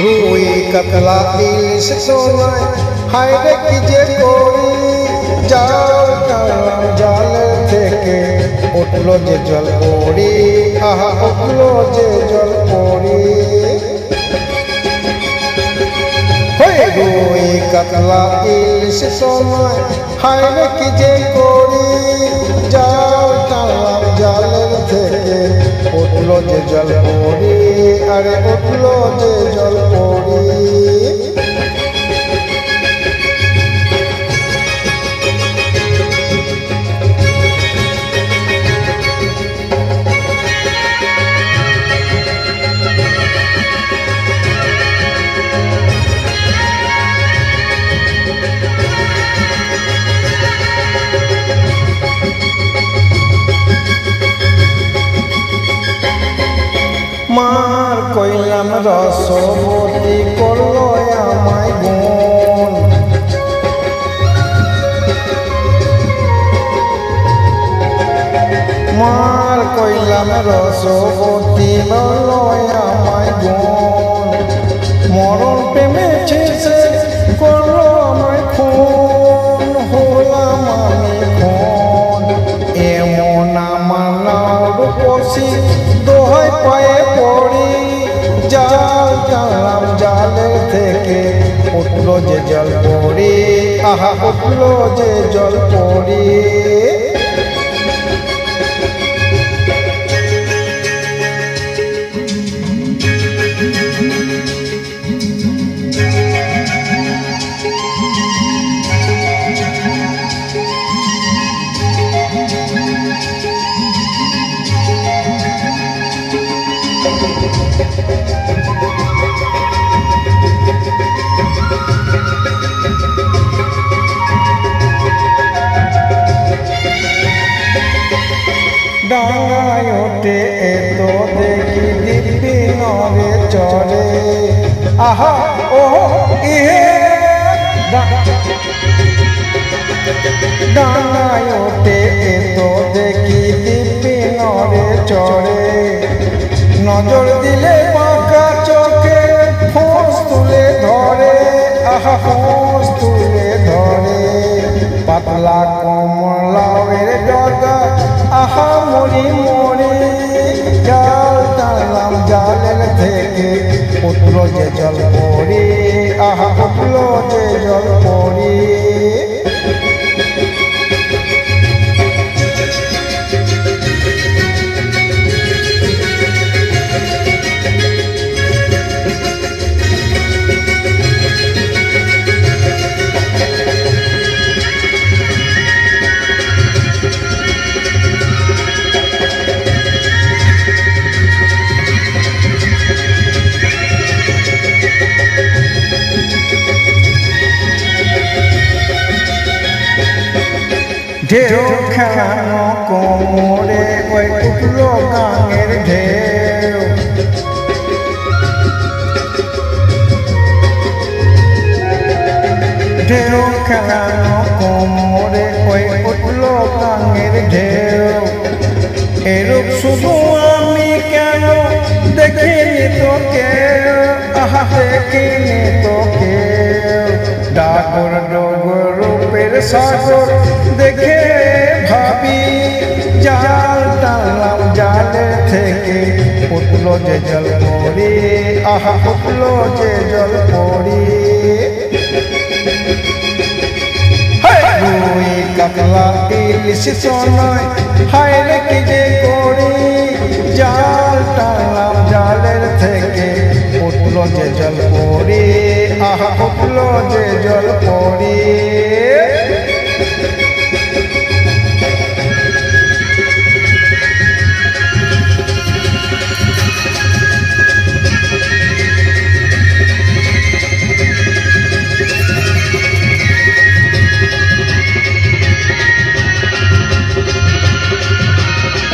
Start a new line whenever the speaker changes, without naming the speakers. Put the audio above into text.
রুই কাতলা ইলিশ সোনায় হায় রে কি যে করি? জাল টানলাম জালের থেকে উঠল যে জল পড়ি, আহা, উঠল যে জল পড়ি। রুই কাতলা ইলিশ সোনায় হায় রে যে করি? মার কইলাম রসবতী করল আমায় গুণ মার কইলাম রসবতী বলো আমায় গুণ মরণ প্রেমে ছেসে করল আমায় খুন। হলাম আমি খুন। এমন আমার নাও রূপসী পায়ে পড়ি। জাল টানলাম জালের থেকে উঠল যে জল পড়ি। আহা, উঠল যে জল পড়ি। ডাঙায় ওঠে এত দেখি দিব্যি নরে চরে আহা ও ইহে নজর দিলে পাকা চোখে ফোঁস তুলে ধরে। আহা, ফোঁস তুলে ধরে। পাতলা কমলাওয়ের ডগা আহা, মরি মরি। জাল টানলাম জালের থেকে। উঠল যে জল পড়ি আহা, উঠল যে জল পড়ি ঢেউ খেলানো কোমরে ওই উঠলো গাঙের ঢেউ ঢেউ খেলানো কোমরে ওই উঠলো গাঙের ঢেউ এরূপ শুধু আমি কেন দেখিনি তোকে আহা দেখিনি তোকে ডাগর ডগর রূপের সাগর দেখে ভাবি, জাল টানলাম জালে থেকে উঠল যে জল পড়ি, আহা উঠল যে জল পড়ি। রুই কাতলা ইলিশ সোনায়, হায় রে কি যে করি। জাল টানলাম জালের থেকে উঠল যে জল পড়ি, আহা উঠল যে জল পড়ি।